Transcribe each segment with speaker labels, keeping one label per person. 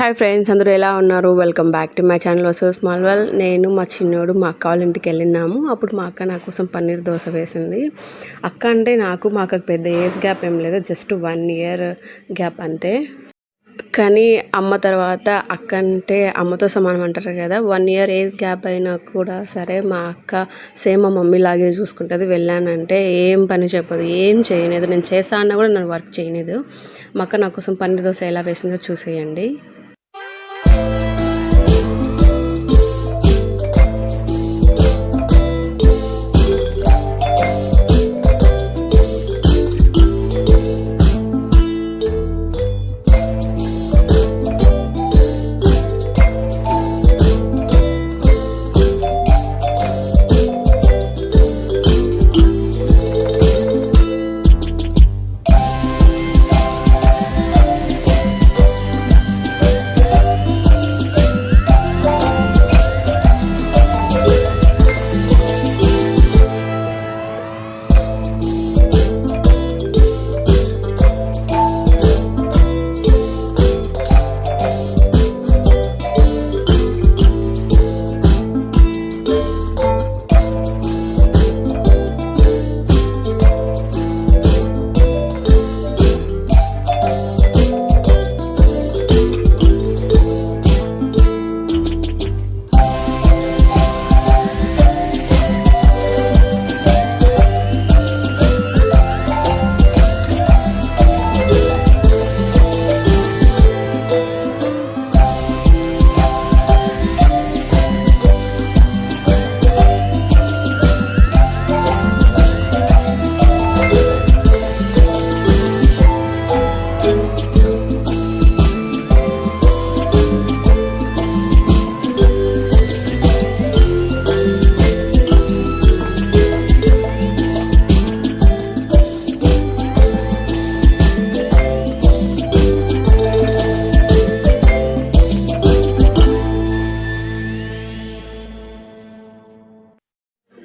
Speaker 1: Hi friends అందరూ ఎలా ఉన్నారు? Welcome back to my channel Vasu small well నేను మా చిన్నోడు మా అక్క వాళ్ళ ఇంటికి వెళ్ళినాము. అప్పుడు మా అక్క నా కోసం పన్నీర్ దోశ వేసింది. అక్క అంటే నాకు మా అక్కకు పెద్ద ఏజ్ గ్యాప్ ఏం లేదు జస్ట్ వన్ ఇయర్ గ్యాప్ అంతే. కానీ అమ్మ తర్వాత అక్క అంటే అమ్మతో సమానం అంటారు కదా వన్ ఇయర్ ఏజ్ గ్యాప్ అయినా కూడా సరే మా అక్క సేమ్ మా మమ్మీ లాగే చూసుకుంటుంది. వెళ్ళానంటే ఏం పని చెప్పదు ఏం చేయలేదు నేను చేసా అన్నా కూడా నన్ను వర్క్ చేయలేదు మా అక్క నా కోసం పన్నీర్ దోశ ఎలా వేసిందో చూసేయండి.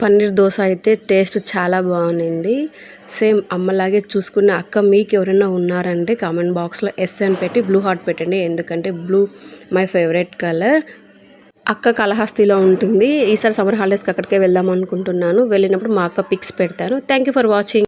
Speaker 1: పన్నీర్ దోశ అయితే టేస్ట్ చాలా బాగుంది. సేమ్ అమ్మలాగే చూసుకున్న అక్క మీకు ఎవరైనా ఉన్నారంటే కామెంట్ బాక్స్లో ఎస్ అని పెట్టి బ్లూ హార్ట్ పెట్టండి. ఎందుకంటే బ్లూ మై ఫేవరెట్ కలర్. అక్క కలహస్తిలో ఉంటుంది. ఈసారి సమ్మర్ హాలిడేస్కి అక్కడికే వెళ్దాం అనుకుంటున్నాను. వెళ్ళినప్పుడు మా అక్క పిక్స్ పెడతాను. Thank you for watching.